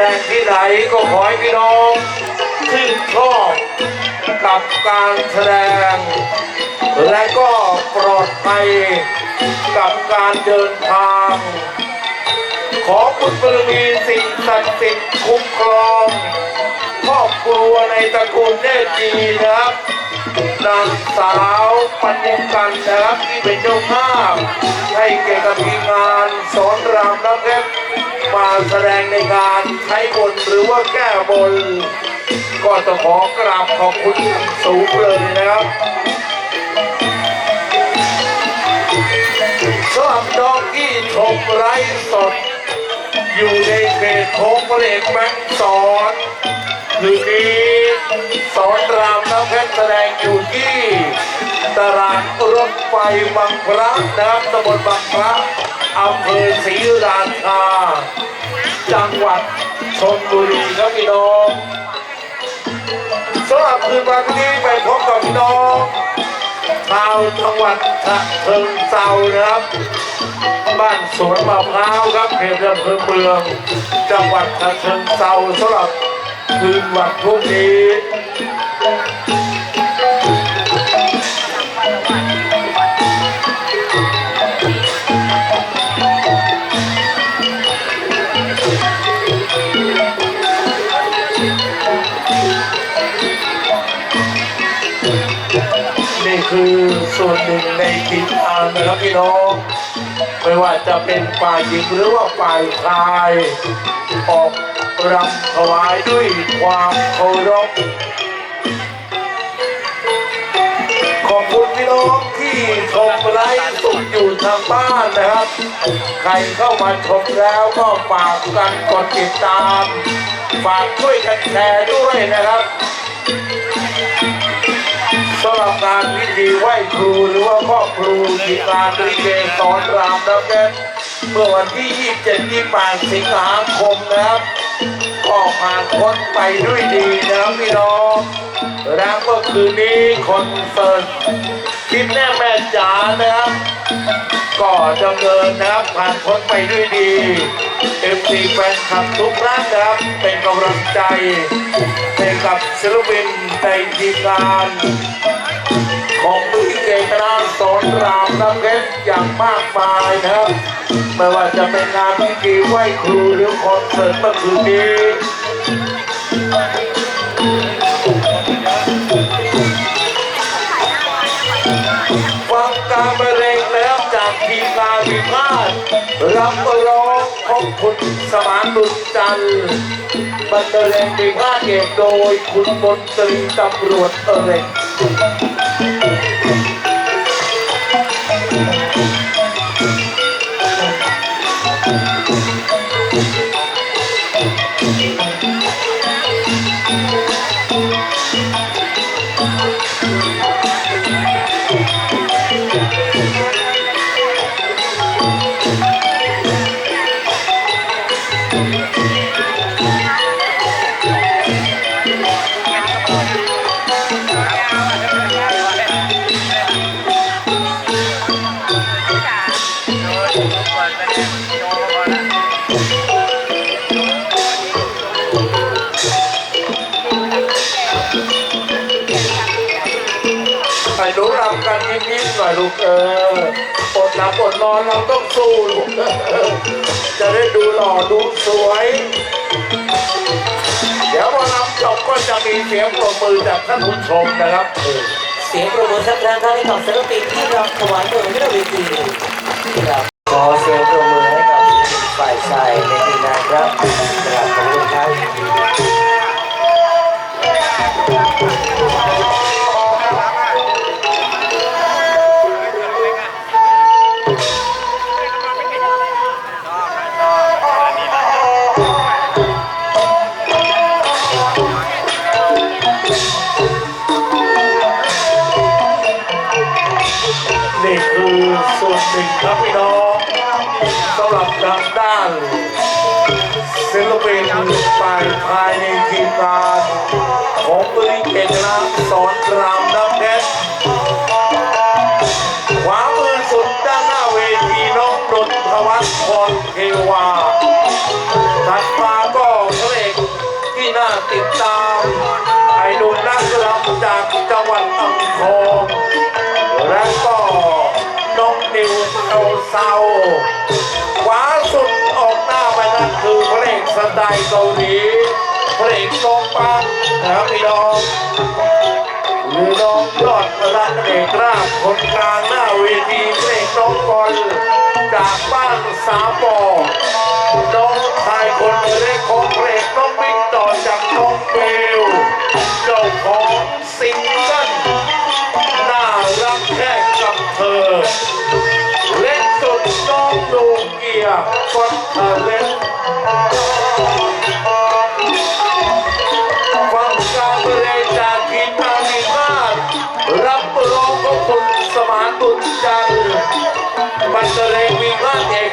ดงที่ไหนก็ขอให้พี่น้องชื่นชอบกับการแสดง และก็ปลอดภัยกับการเดินทาง ขอคุณบารมีสิ่งศักดิ์สิทธิ์คุ้มครองครอบครัวในตระกูลเนตรดีนะครับนางสาวปัญญกันนะครับที่เป็นเจ้าภาพให้เกี่ยวกับทีมงานสอนรามน้ำเพชรมาแสดงในงาน ใช้บนหรือว่าแก้บน ก็ต้องขอกราบขอบคุณสูงเลยนะครับสำหรับน้องที่ชมไร้สด อยู่ในเขตโค้งพระเอกแบงค์สอนคืนนี้สอนรามน้ำเพชรแสดงอยู่ที่ตลาดรถไฟบางพระนะครับตำบลบางพระอำเภอศรีราชา จังหวัดชลบุรีครับพี่น้องสำหรับคืนวันนี้ไปพบกับพี่น้องชาวจังหวัดฉะเชิงเซานะครับ บ้านสวนมะพร้าวครับเขตอำเภอเมือง จังหวัดฉะเชิงเซาสำหรับคืนวันพรุ่งนี้ คือส่วนหนึ่งในทีมงานนะครับพี่น้องไม่ว่าจะเป็นฝ่ายหญิงหรือว่าฝ่ายชาย ออกรำถวายด้วยความเคารพขอบคุณพี่น้องที่ชมไลฟ์สดอยู่ทางบ้านนะครับ ใครเข้ามาชมแล้วก็ฝากกันกดติดตาม ฝากช่วยกันแชร์ด้วยนะครับ สำหรับงานพิธีไหว้ครูหรือว่าครอครูทีมงานลิเกสอนรามน้ำเพชรเมื่อวันที่ 27 28สิงหาคมนะครับก็ผ่านพ้นไปด้วยดีนะครับพี่น้องและเมื่อคืนนี้คอนเสิร์ตคิดแน่แม่จ๋านะครับก็ดำเนินนะครับผ่านพ้นไปด้วยดีเอ็มซีแฟนคลับทุกท่านนะครับเป็นกำลังใจให้กับศิลปินในทีมงาน สอนรามน้ำเพชรอย่างมากมายนะครับ ไม่ว่าจะเป็นงานพิธีไหว้ครูหรือคอนเสิร์ตเมื่อคืนนี้ฟังการบรรเลงแล้วจากทีมงานพิพาทรับร้องของคุณสมานบุญจันทร์บรรเลงพิพาทเอกโดยคุณมนตรีตำรวจเอเล็ก เอออดหลับอดนอนเราต้องสู้ลูกเออจะได้ดูหล่อดูสวย เดี๋ยวพอรำจบก็จะมีเสียงปรบมือจากท่านผู้ชมนะครับเออเสียงปรบมือสักครั้งครับให้กับศิลปินที่รำถวายตัวที่เราเวทีครับขอเสียงปรบมือให้กับฝ่ายชายในานศิลปินฝ่ายภายในทีมงานของบริเกตนะสอนรามน้ำเพชรขวามือสุดด้านหน้าเวทีน้องนนทวัฒน์พรเทวาถัดมาก็เพลติดตาม สไตล์เกาหลีพระเอกทรงปังนะครับพี่น้องหรือน้องยอดรักเอกราชคนกลางหน้าเวทีเพลงน้องบอลจากบ้านสามปอน้องชายคนเล็กของเพลงน้องบิ๊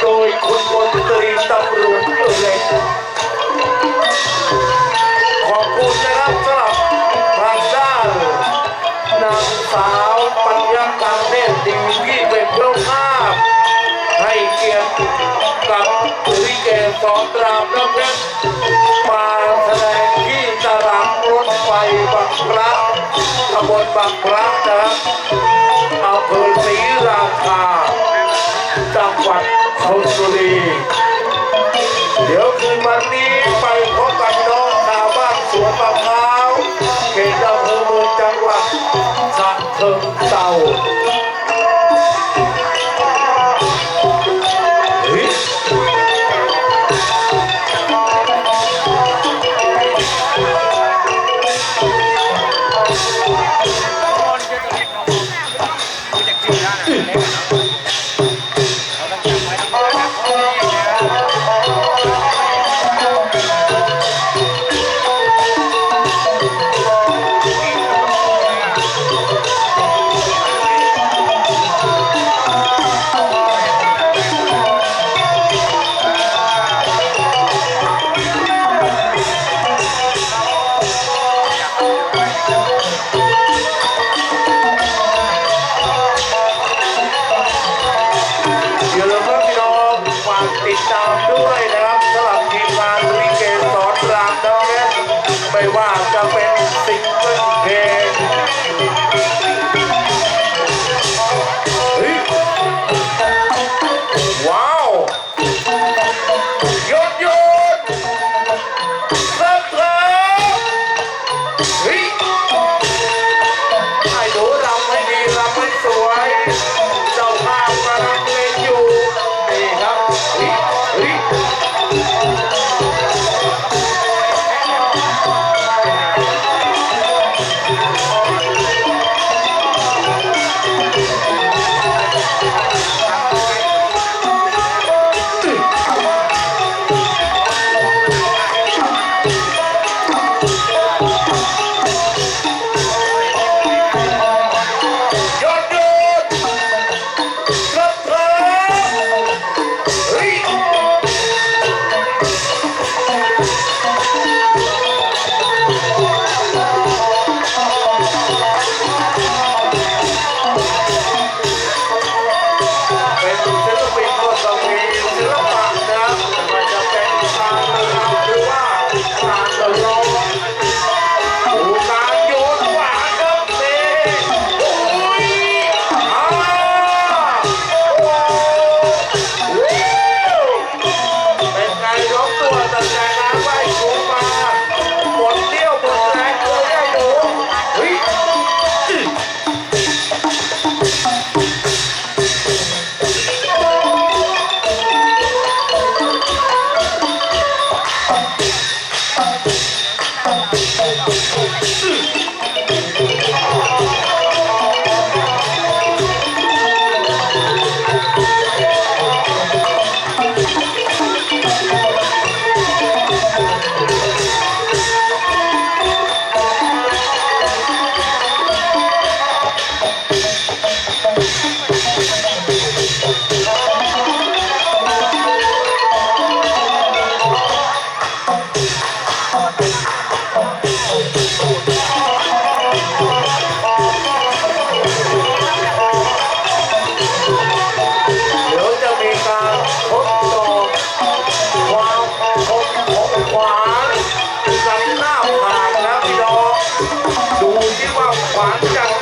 โดยคุณมนตรีตำรวจเล็กขอบคุณนะครับสำหรับทางด้านนางสาวปัญญาการเนตรดีที่เป็นเจ้าภาพให้เกียรติกับลิเกสอนรามน้ำเพชรมาแสดงที่ตลาดรถไฟบางพระตำบลบางพระนะครับอำเภอศรีราชา จังหวัดชลบุรี เดี๋ยวคืนวันนี้ไปพบกัน ไม่ว่าจะเป็นสิ่งเกิลเพลง 玩家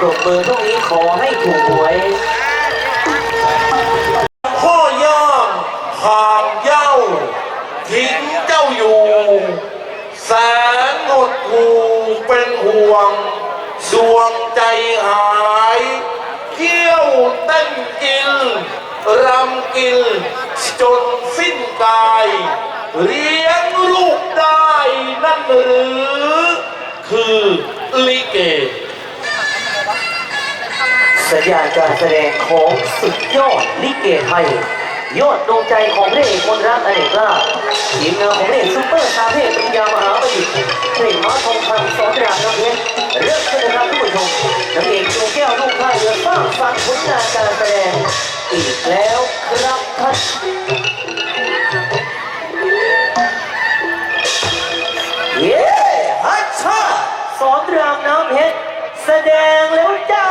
ปรบมือตรงนี้ขอให้ถูกหวยพ่อย่ามหางเย้า ทิ้งเจ้าอยู่ แสนหดหูเป็นห่วงดวงใจหายเที่ยวเต้นกิน รำกิน จนสิ้นกายเลี้ยงลูกได้นั่นหรือ คือลิเก สัญญาณการแสดงของสุดยอดลิเกไทย ยอดดวงใจของพระเอกคนรักอเนกราทีมงานของพระเอกซุปเปอร์สตาเพชรปริญญามหาประดิษฐ์เพลงม้าทองคำสอนรามน้ำเพชรเริ่มขึ้นนะครับทุกผู้ชมนักเอกดวงแก้วลูกท่าเรือสร้างสรรค์ผลงานการแสดงอีกแล้วครับท่านเย้ฮัชชาสอนรามน้ำเพชรแสดงแล้วจ้า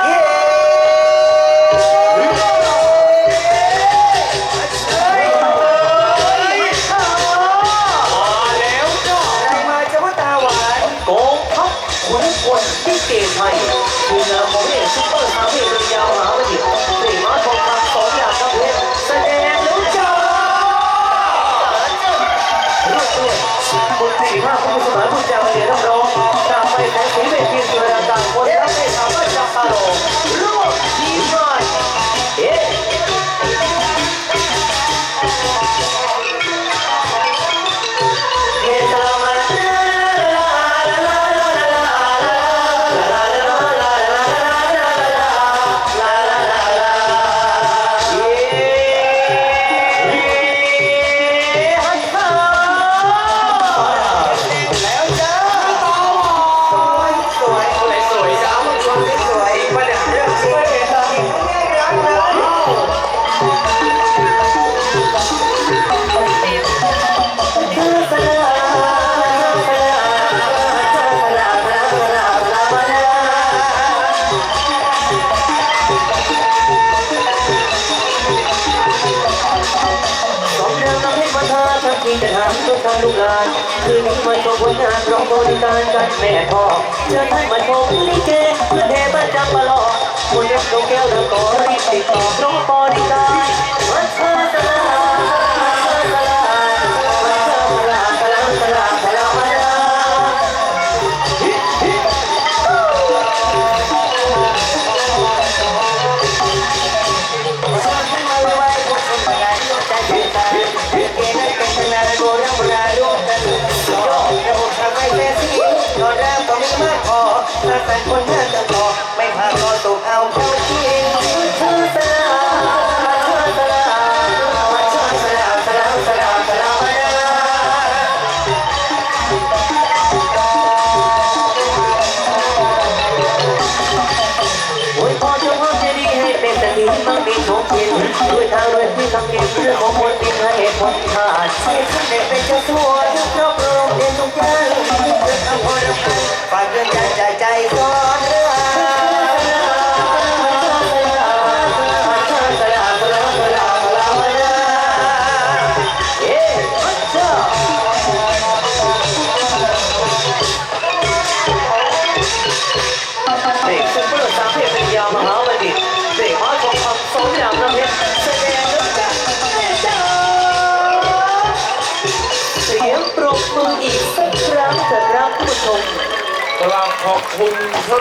บริการกันแม่พ่อเชิญให้มาชมลิเกเพื่อเทประจำตลอดคนเล็กดวงแก้วแล้วก็รีบติดต่อร้องปอ คนให้เหตุผลขาดให้ท่านได้เป็นเจ้าตัวทุกครอบครัวเรียนทุกอย่างเพื่อทำพอรำพันฝากเรื่องใจใจใจส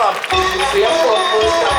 กับเสียงปรบมือจาก